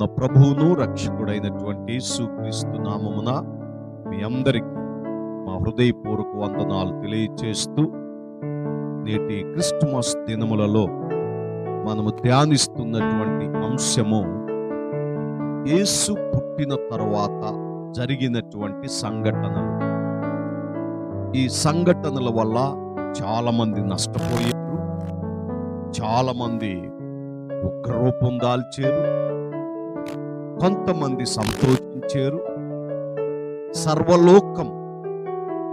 మన ప్రభువును రక్షకుడైనటువంటి సుక్రీస్తు నామమున మీ అందరికీ మా హృదయపూర్వక వందనాలు తెలియచేస్తూ నేటి క్రిస్టమస్ దినములలో మనము ధ్యానిస్తున్నటువంటి అంశము యేసు పుట్టిన తర్వాత జరిగినటువంటి సంఘటనలు. ఈ సంఘటనల వల్ల చాలామంది నష్టపోయారు. చాలామంది ఉగ్రరూపం దాల్చారు. కొంతమంది సంతోషించారు. సర్వలోకం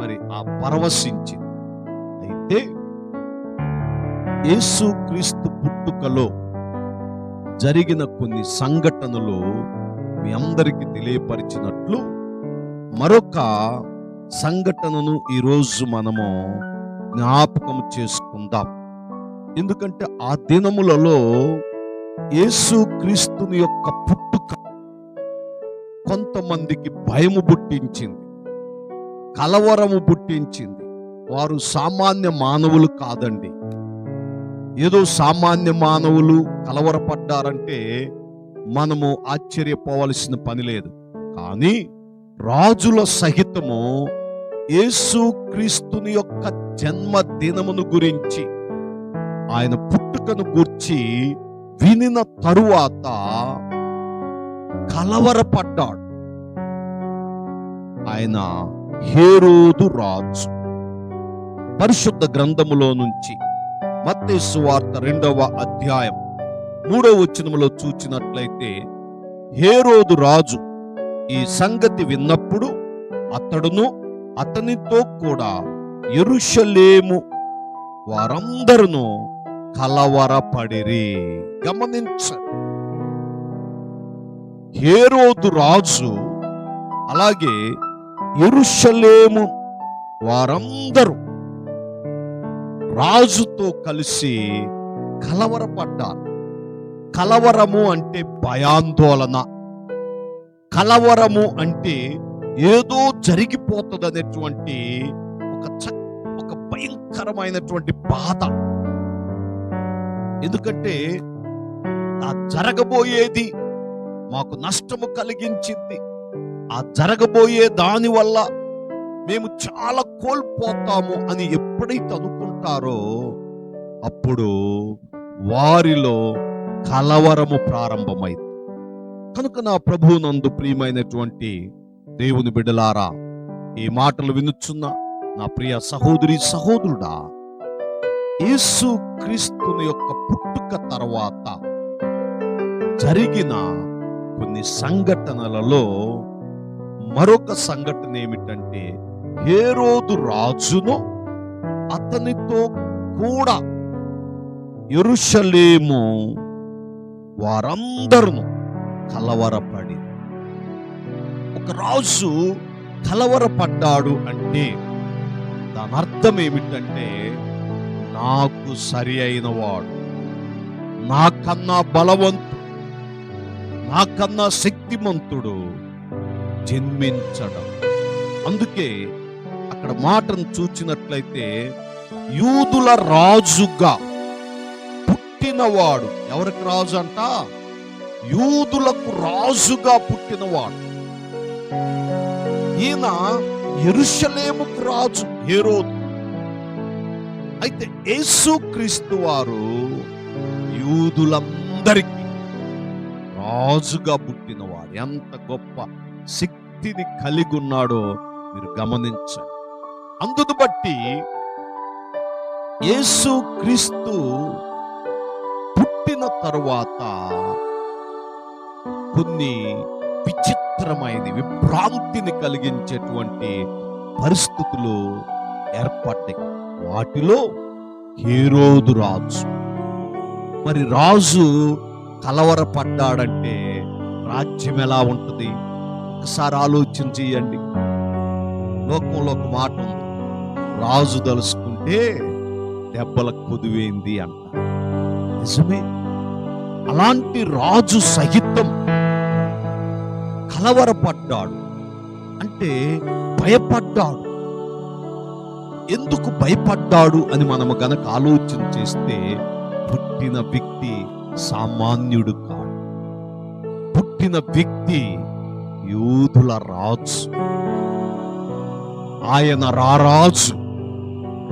మరి ఆ పరవశించింది. అయితే యేసు క్రీస్తు పుట్టుకలో జరిగిన కొన్ని సంఘటనలు మీ అందరికీ తెలియపరిచినట్లు మరొక సంఘటనను ఈరోజు మనము జ్ఞాపకం చేసుకుందాం. ఎందుకంటే ఆ దినములలో యేసు క్రీస్తుని యొక్క పుట్టుక కొంతమందికి భయము పుట్టించింది కలవరము పుట్టించింది. వారు సామాన్య మానవులు కాదండి. ఏదో సామాన్య మానవులు కలవరపడ్డారంటే మనము ఆశ్చర్యపోవలసిన పని లేదు. కానీ రాజుల సహితము యేసు క్రీస్తుని యొక్క జన్మదినమును గురించి ఆయన పుట్టుకను గూర్చి వినిన తరువాత కలవరపడ్డాడు. ఆయన హేరోదు రాజు. పరిశుద్ధ గ్రంథములో నుంచి మత్తయి వార్త రెండవ అధ్యాయం మూడవ వచనములో చూచినట్లయితే హేరోదు రాజు ఈ సంగతి విన్నప్పుడు అతడును అతనితో కూడా ఎరుషలేము వారందరూ కలవరపడిరి. గమనించండి. హేరోదు రాజు అలాగే ఎరుషలేము వారందరూ రాజుతో కలిసి కలవరపడ్డారు. కలవరము అంటే భయాందోళన. కలవరము అంటే ఏదో జరిగిపోతుందనేటువంటి ఒక ఒక భయంకరమైనటువంటి బాధ. ఎందుకంటే ఆ జరగబోయేది మాకు నష్టము కలిగించింది. ఆ జరగబోయే దాని వల్ల మేము చాలా కోల్పోతాము అని ఎప్పుడైతే అనుకుంటారో అప్పుడు వారిలో కలవరము ప్రారంభమైంది. కనుక నా ప్రభువునందు ప్రియమైనటువంటి దేవుని బిడ్డలారా ఈ మాటలు వినుచున్న నా ప్రియ సహోదరి సహోదరుడా యేసు క్రీస్తుని యొక్క పుట్టుక తర్వాత జరిగిన కొన్ని సంఘటనలలో మరొక సంఘటన ఏమిటంటే హేరోదు రాజును అతనితో కూడా ఎరుషలేము వారందరూ కలవరపడి ఒక రాజు కలవరపడ్డాడు అంటే దాని అర్థం ఏమిటంటే నాకు సరి అయిన వాడు. నాకన్నా బలవంతుడు నాకన్నా శక్తిమంతుడు జన్మించడం. అందుకే అక్కడ మాటను చూచినట్లయితే యూదుల రాజుగా పుట్టినవాడు. ఎవరికి రాజు అంట? యూదులకు రాజుగా పుట్టినవాడు. ఈయన ఎరుషలేముకు రాజు హేరోదు. అయితే యేసుక్రీస్తు వారు యూదులందరికీ రాజుగా పుట్టినవాడు ఎంత గొప్ప శక్తిని కలిగి ఉన్నాడో మీరు గమనించండి. అందును బట్టి యేసు క్రీస్తు పుట్టిన తరువాత కొన్ని విచిత్రమైన విభ్రాంతిని కలిగించేటువంటి పరిస్థితులు ఏర్పడ్డాయి. వాటిలో హేరోదు రాజు. మరి రాజు కలవరపడ్డాడంటే రాజ్యం ఎలా ఉంటుంది? ఒకసారి ఆలోచన చేయండి. లోకంలో ఒక మాట ఉంది. రాజు తలుసుకుంటే దెబ్బలకు కొదువైంది అంట. నిజమే? అలాంటి రాజు సహితం కలవరపడ్డాడు. అంటే భయపడ్డాడు. ఎందుకు భయపడ్డాడు అని మనము గనక ఆలోచన చేస్తే పుట్టిన వ్యక్తి సామాన్యుడు కాడు. పుట్టిన వ్యక్తి యూదుల రాజు. ఆయన రారాజు.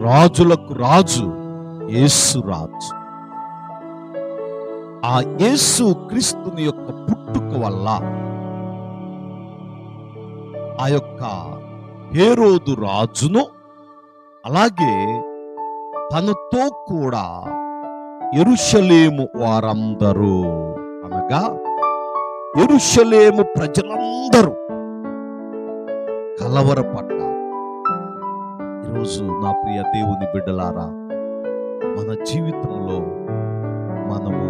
రాజులకు రాజు యేసు రాజు. ఆ యేసు క్రీస్తుని యొక్క పుట్టుక వల్ల ఆ యొక్క హేరోదు రాజును అలాగే తనతో కూడా ఎరుషలేము వారందరూ అనగా ఎరుషలేము ప్రజలందరూ కలవరపడ్డారు. ఈరోజు నా ప్రియ దేవుని బిడ్డలారా మన జీవితంలో మనము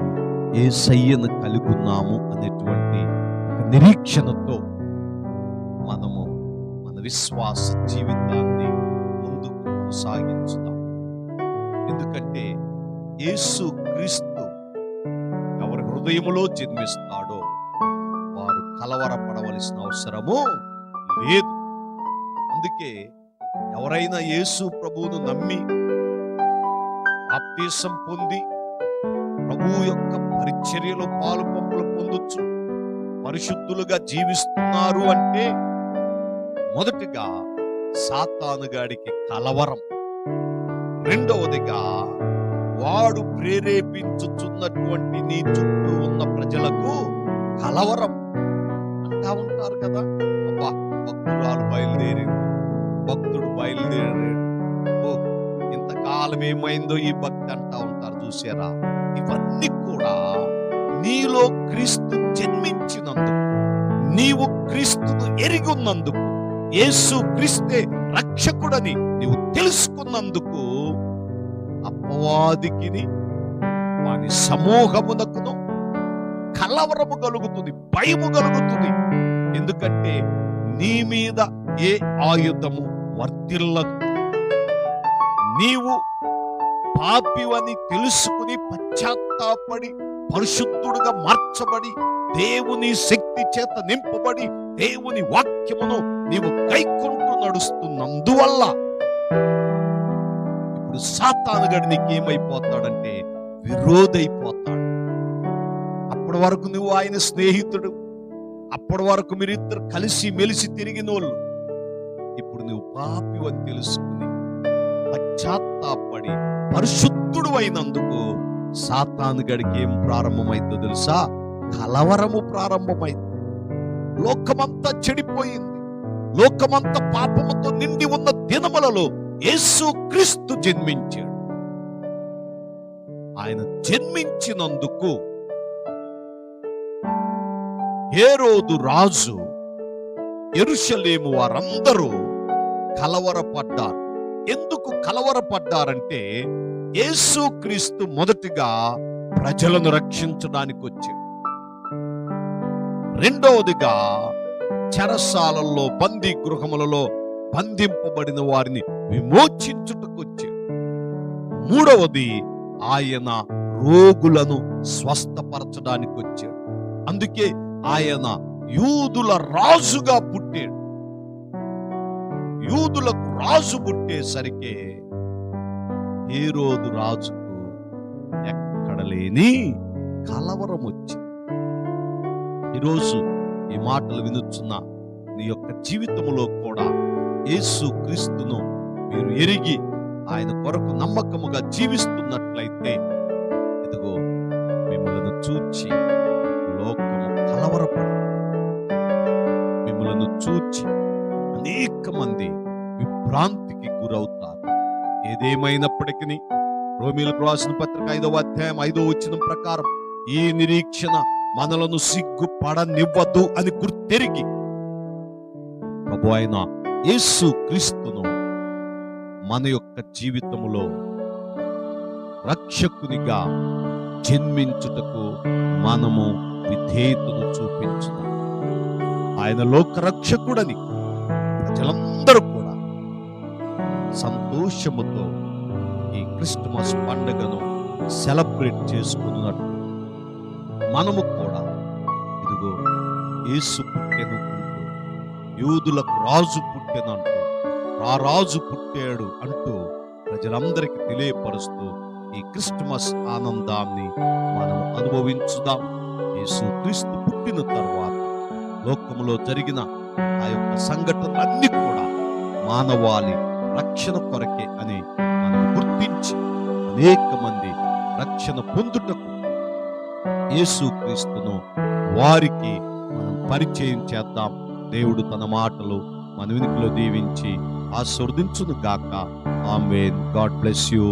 ఏ సయ్యను కలిగి ఉన్నాము అనేటువంటి నిరీక్షణతో మనము మన విశ్వాస జీవితాన్ని ముందుకు కొనసాగించుతాం ఎందుకంటే యేసు క్రీస్తు ఎవరి హృదయములో జన్మిస్తాడో వారు కలవరపడవలసిన అవసరము లేదు. అందుకే ఎవరైనా యేసు ప్రభువును నమ్మి ఆప్తీసం పొంది ప్రభు యొక్క పరిచర్యలో పాలు పంపులు పొందొచ్చు పరిశుద్ధులుగా జీవిస్తున్నారు అంటే మొదటిగా సాతానుగాడికి కలవరం రెండవదిగా వాడు ప్రేరేపించుచున్నటువంటి నీ చుట్టూ ఉన్న ప్రజలకు కలవరం అంటా ఉంటారు కదా. అబ్బా భక్తురాలు బయలుదేరింది. భక్తుడు బయలుదేరాడు. ఓ ఇంతకాలం ఏమైందో ఈ భక్తి అంటా ఉంటారు చూసారా ఇవన్నీ కూడా నీలో క్రీస్తు జన్మించినందుకు నీవు క్రీస్తును ఎరిగున్నందుకు యేసు క్రీస్తే రక్షకుడని నీవు తెలుసుకున్నందుకు అపవాదికిని వాని సమూహమునకును కలవరము కలుగుతుంది భయము కలుగుతుంది ఎందుకంటే నీ మీద ఏ ఆయుధము వర్తిల్లదు. నీవు పాపివని తెలుసుకుని పశ్చాత్తాపడి పరిశుద్ధుడుగా మార్చబడి దేవుని శక్తి చేత నింపబడి దేవుని వాక్యమును నీవు కైకుంటూ నడుస్తున్నందువల్ల ఇప్పుడు సాతానుగడు నీకేమైపోతాడంటే విరోధైపోతాడు. అప్పటి వరకు నువ్వు ఆయన స్నేహితుడు. అప్పటి వరకు మీరిద్దరు కలిసి మెలిసి తిరిగినోళ్ళు. ఇప్పుడు నువ్వు పాపి అని తెలుసుకుని పశ్చాత్తాపడి పరిశుద్ధుడు అయినందుకు సాతాను గడికి ఏం ప్రారంభమైందో తెలుసా? కలవరము ప్రారంభమైంది. లోకమంతా చెడిపోయింది. లోకమంతా పాపముతో నిండి ఉన్న దినములలో యేసు క్రీస్తు జన్మించాడు. ఆయన జన్మించినందుకు ఏరోదు రాజు ఎరుషలేము వారందరూ కలవరపడ్డారు. ఎందుకు కలవరపడ్డారంటే యేసు క్రీస్తు మొదటిగా ప్రజలను రక్షించడానికి వచ్చాడు. రెండవదిగా చెరసాలల్లో బందీ గృహములలో బంధింపబడిన వారిని విమోచించుటకు మూడవది ఆయన రోగులను స్వస్థపరచడానికి వచ్చాడు అందుకే ఆయన యూదుల రాజుగా పుట్టాడు. యూదులకు రాజు పుట్టేసరికి రోజు రాజుకు ఎక్కడ లేని కలవరం వచ్చింది ఈరోజు ఈ మాటలు వినుచున్న నీ యొక్క జీవితంలో కూడా యేసు క్రీస్తును మీరు ఎరిగి ఆయన కొరకు నమ్మకముగా జీవిస్తున్నట్లయితే ఇదిగో మిమ్మలను చూచి లోకము కలవరపడు మిమ్మలను చూచి అనేక మంది విభ్రాంతికి గురవుతారు. ఏదేమైనప్పటికీ రోమిలకు రాసిన పత్రిక ఐదవ అధ్యాయం ఐదో వచ్చిన ప్రకారం ఈ నిరీక్షణ మనలను సిగ్గుపడనివ్వదు అని గుర్తెరిగి ప్రభు అయిన యేసు క్రీస్తును మన యొక్క జీవితములో రక్షకునిగా జన్మించుటకు మనము విధేయతను చూపించుతాం ఆయన లోక రక్షకుడని ప్రజలందరూ కూడా సంతోషముతో ఈ క్రిస్మస్ పండుగను సెలబ్రేట్ చేసుకున్నట్టు మనము కూడా ఇదిగో యేసు పుట్టెను యూదులకు రాజు పుట్టెనంటూ ఆ రాజు పుట్టాడు అంటూ ప్రజలందరికీ తెలియపరుస్తూ ఈ క్రిస్టమస్ ఆనందాన్ని మనం అనుభవించుదాం. యేసు క్రీస్తు పుట్టిన తర్వాత లోకంలో జరిగిన ఆ యొక్క సంఘటనలన్నీ కూడా మానవాళి రక్షణ కొరకే అని మనం గుర్తించి అనేక మంది రక్షణ పొందుటకు యేసుక్రీస్తును వారికి మనం పరిచయం చేద్దాం. దేవుడు తన మాటలు మన వెనుకలో దీవించి ఆస్వర్దించును గాక ఆమెన్. God bless you.